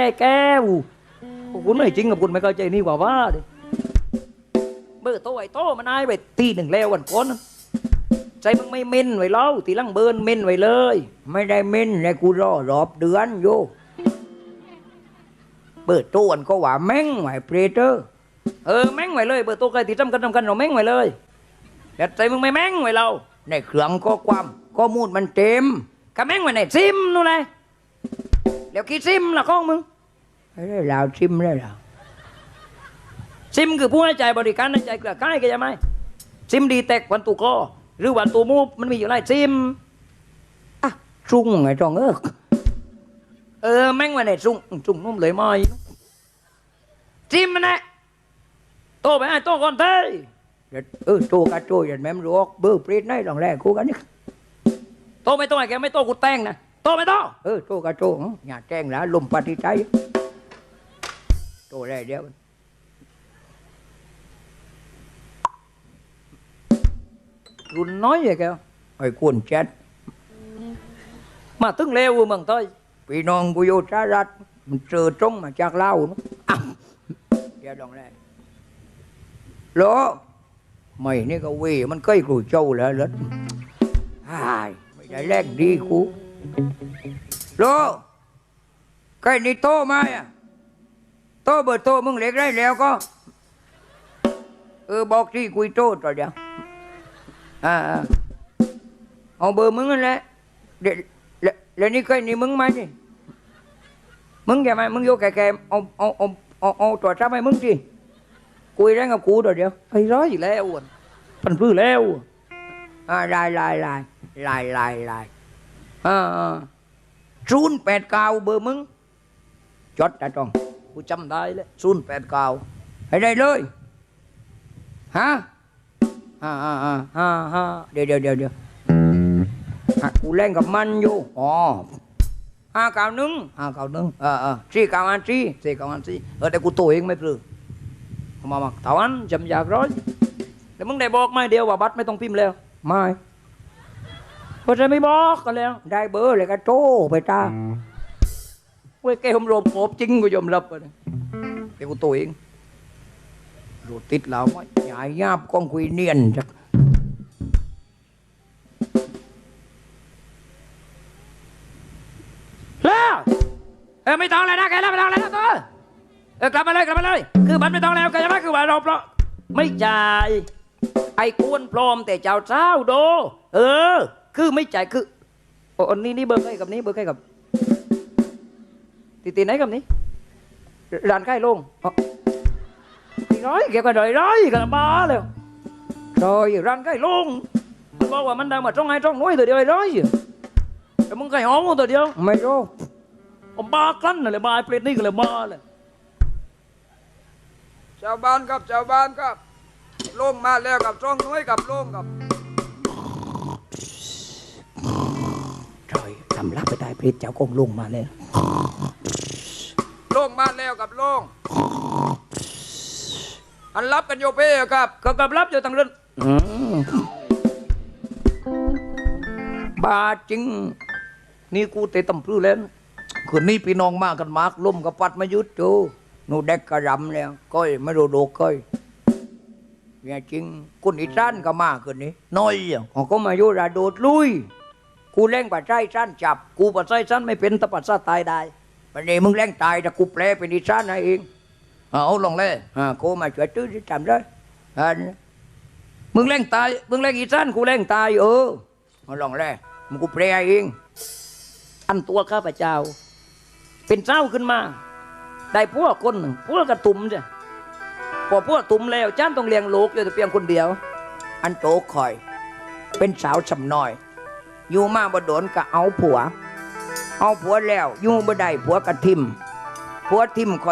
แก้แก้วคุณไม่จริงกับคุณไม่เข้าใจนี่กว่าว่าดิเบอร์โตไอ้โตมันนายไปตีหนึ่งแล้ววันก่อนนะใจมึงไม่เม่นไว้เล่าตีลังเบิร์นเม่นไว้เลย ไม่ได้เม่นเลยกูรอรอบเดือนโยเบอร์โตอันก็ว่าแม่งไว้เปรเตอร์เออแม่งไว้เลยเบอร์โตใครตีจำกันจำกันเราแม่งไว้เลยแต่ใจมึงไม่แม่งไว้เราในเครื่องก็ความข้อมูลมันเต็มก็แม่งไว้ในซิมนู่นเลยเดี๋ยวกี่ซิมล่ะของมึง ไอ้เราซิมได้แล้วซิมคือผู้ให้ใจายบริการให้ใจายเกลือใกล้กันใช่ไหมซิมดีแตกวันตุกอหรือวันตูมูฟมันมีอยู่หลายซิมอะจุ้งไงจองเออเออแม่งมาเนี่ยจุ้งจุ้งนุ่มเลยไหมซิมมันแหละโตไปไอ้โตก่อนเต้เดี๋ยวเออโตกันโตอย่างแม่มรู้เบอร์ปรีดในหลังแรกกูกันนี่โตไม่โตไอ้แกไม่โตกูแต่งนะโตไม่โตเออโตกันโตอย่าแต่งแล้วลมปฏิใจ โตได้เดียว รุ่นน้อยvậy kìa Ôi cuốn chết Mà tức leo mừng thôi Vì non của vô trả rạch Mình trừ trống mà chắc lao nó à. Dạ đồng này Lỗ Mày này có quỳ mình cây của châu là lết Ai Mày đã lên đi cú Lỗ Cái này tô mai à Tô bờ tô mừng lệch ra leo có Ừ bọc đi quỳ tô rồi dạ อ่าอ่ าเอาเบอร์มึงนั่นแหละเดี๋ยวแล้วแล้วนี่เคยนี่มึงไหมนี่มึงแกไหมมึงโยกแก่ๆเอาเอาเอาเอาเอาตัวจับให้มึงสิคุยได้กับกูเดี๋ยวเดี๋ยวไอ้ร้อยอยู่แล้วอะปันพื้นแล้วอ่าลายลายลายลายลายลายอ่าอ่าศูนย์แปดเก้าเบอร์มึงจดได้จอง กูจำได้เลยศูนย์แปดเก้าให้ได้เลยฮะฮ่าฮ่าฮ่าฮ่าฮ่าเดี๋ยวเดี๋ยวเดี๋ยวเดี๋ยวอะกูเล่นกับมันอยู่อ๋อห้าเก้าหนึ่งห้าเก้าหนึ่งเออเออสี่เก้าอันสี่สี่เก้าอันสี่เออแต่กูตัวเองไม่ปลือเอามามาเท่าอันจำอยากร้อยแต่มึงได้บอกไหมเดียวว่าบัตรไม่ต้องพิมพ์แล้วไม่เพราะจะไม่บอกกันแล้ว ได้เบอร์เลยก็โจ้ไปตา เว้ยแกผมรบโบจริงกูยอมรับเลยแต่กูตัวเองดูติดเราไม่ยายยาบกองคุยเนียนจักแล้วเออไม่ต้องเลยนะแกแล้วไม่ต้องเลยนะตัวเออกลับมาเลยกลับมาเลย คือบัตรไม่ต้องแล้วแกจะมาคือว่าเราเพราะไม่จ่ายไอ้กวนพร้อมแต่เจ้าเช้าโด เออ คือไม่จ่ายคืออ้นี่นี่เบอร์ใกล้กับนี้เบอร์ใกล้กับ ตีตีไหนกับนี้ร้านใกล้ลงอ๋อ thì nói kìa còn đợi nói gì cả ba liền rồi răng cái luôn mình bao mà mình đang mà trong hai trong núi từ đây nói gì rồi มึง cái hóng từ đi không mày đâu ông ba cắn này là ba plate này là ba này ชาวบ้านครับชาวบ้านครับลงมาแล้วกับช่องน้อยกับลงกับ rồi làm lắp cái tai plate cháu con luôn mà lên ลง มาแล้วกับลงอันรับกันโยเป้ครับ có cầm lắp cho thằng linh ba chính ni cu tê tầm phư lên คืนนี้พี่น้องมากันมากลมกับปัดมายุดจูหนูเด็กกระรำแล้วก้อยไม่รู้โดกก้อยเนี่ยจริงคุณอีสั้นก็มาคืนนี้ น้อยอะเขาก็มายุราโดดลุย กูเล่งปัดไส้สั้นจับ กูปัดไส้สั้นไม่เป็นแตะปัดซาตายได้ วันนี้มึงเล่งตายแต่กูแปลเป็นอีสั้นให้เองเอาลองเลยอ่ากูมาช่วยตื้อที่ทำได้อันมึงเล่งตายมึงเล่งอีสั้นกูเล่งตายเออเอาลองเลยมึงกูแปลเองอันตัวข้าพเจ้า เป็นเจ้าขึ้นมา ได้พวกคนหนึ่งพวกกระตุ่มจ้ะพอพวกตุ่มแล้วจ้านต้องเลี้ยงลูกอยู่แต่เพียงคนเดียว อันโตคอย เป็นสาวสำน้อย อยู่มาบ่โดนก็เอาผัว เอาผัวแล้ว อยู่บ่ได้ผัวกระทิมผัวทิมคอย